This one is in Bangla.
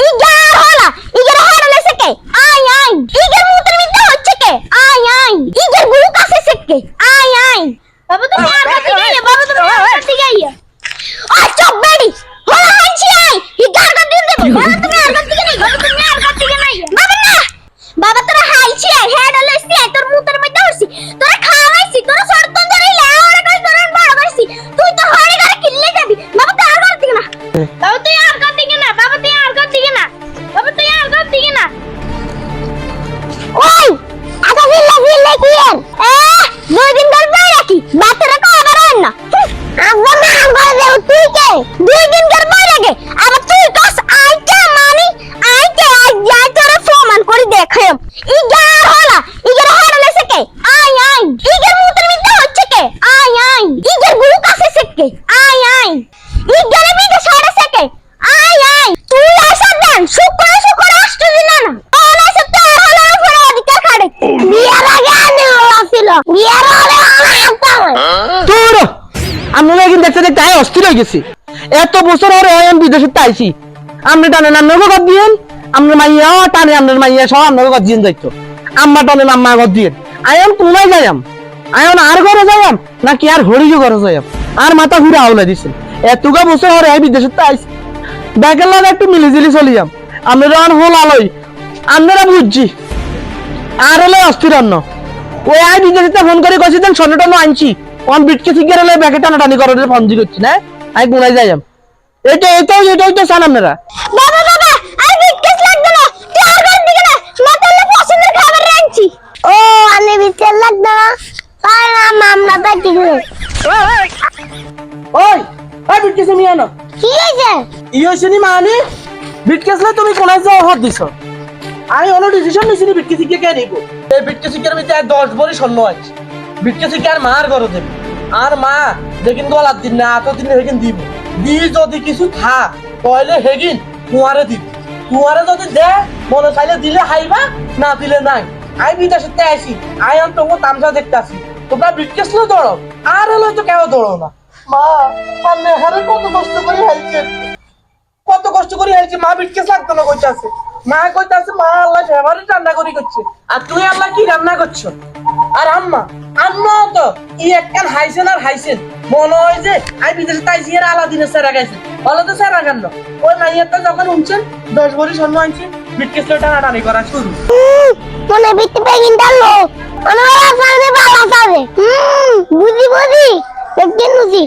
ইগার হলা ইগার হলা লেসে কে আই আই ইগার মুতের মিদ্দা হচ্ছে কে আই আই ইগার গুরু কাছে সেকে আই আই বাবা তুমি আর কাছে গাইয়া বাবা তুমি আর কাছে গাইয়া হয় না আব্বা দেও তুই কে দুই দিন ধরে বই রাখে আবার তুই কস আইটা মানি আইটা আই যা তোরা প্রমাণ করে দেখাম ইগার হলা ইগার হলা লেসে কে বিয়ার দেখতে দেখতে আয় অস্থির হয়ে গেছি। এত বছর হরে আমি বিদেশে তাইছি আপনি টানেন আপনার ঘর দিয়েন। আপনার মাইয়া, টানে আপনার মাইয়া সব আপনার ঘর দিয়েন যাইতো আম্মা টানেন আম্মা ঘর দিয়েন। আয়াম তোমায় যাইয়াম। আয়াম আর ঘরে যাইয়াম, নাকি আর হরিকে ঘরে যাইয়াম। আর মাথা ঘুরে আউলা দিছেন। এতগা বছর হরে আমি বিদেশে তাইছি ব্যাগের একটু মিলিজিলি চলিয়াম। আপনারা আর হল আলোই। আপনারা বুঝছি। আর হলে অস্থির অন্য। ওই আই বিদেশিতে ফোন করে কইছি, দেন সোনা টানো আনছি। ওন বিটকে ঠিক গেলে ব্যাগে টানা টানি করে ফোন দি করছি না? আই গুনাই যাইম এটা এটাই এটাই তো চান আপনারা। বাবা বাবা আর বিটকেস লাগবে না। তুই আর দিকে না মাতালে পছন্দের খাবার রাখছি ও আমি লাগবে না। তাই না মামলা তো ঠিক ওই ওই বিটকেসে নিয়ে আনো। কি হয়েছে? ইয়ে শুনি মানে? বিটকেসলে তুমি কোনায় যাও হাত দিছো। আমি অন্য ডিসিশন নিছি নি বিটকেসি কে কে নিব? এই বিটকেসি কে আমি তাই 10 ভরি স্বর্ণ আছে বিটকেসি কে আর মার করো দেব। আর মা, দেখিন গলার দিন না এত দিন হেগিন দিব। দি যদি কিছু থাক তাহলে হেগিন কুয়ারে দিব। কুয়ারে যদি দে, মনে চাইলে দিলে হাইবা, না দিলে নাই। আই বিদেশে আইছি, আই আম তোমার তামসা দেখতে আসি তোমরা লো দৌড়ো আর হলো তো কেউ দৌড়ো না। মা মানে হারে কত কষ্ট করে হাইছে। কত কষ্ট করে হাইছে, মা বিটকেস লাগতো না কইতাছে। মা কইতাছে, মা আল্লাহ ফেভারিট রান্না করি করছে। আর তুই আল্লাহ কি রান্না করছ? আর আম্মা আম্মা তো ই একখান হাইছেন আর হাইছেন? মনে হয় যে আই বিদেশে তাইছি এর আলাদিনের সেরা গাইছে। বলো তো সেরা গান ওই মাইয়ারটা যখন উঠছেন দশ ভরি স্বর্ণ আনছে বিটকেস টানা টানি করা শুরু। মনে ভিত্তি পেগিন ডালো মনে হয় সামনে বালা সাবে হুম, বুঝি বুঝি। দেখছেন বুঝি।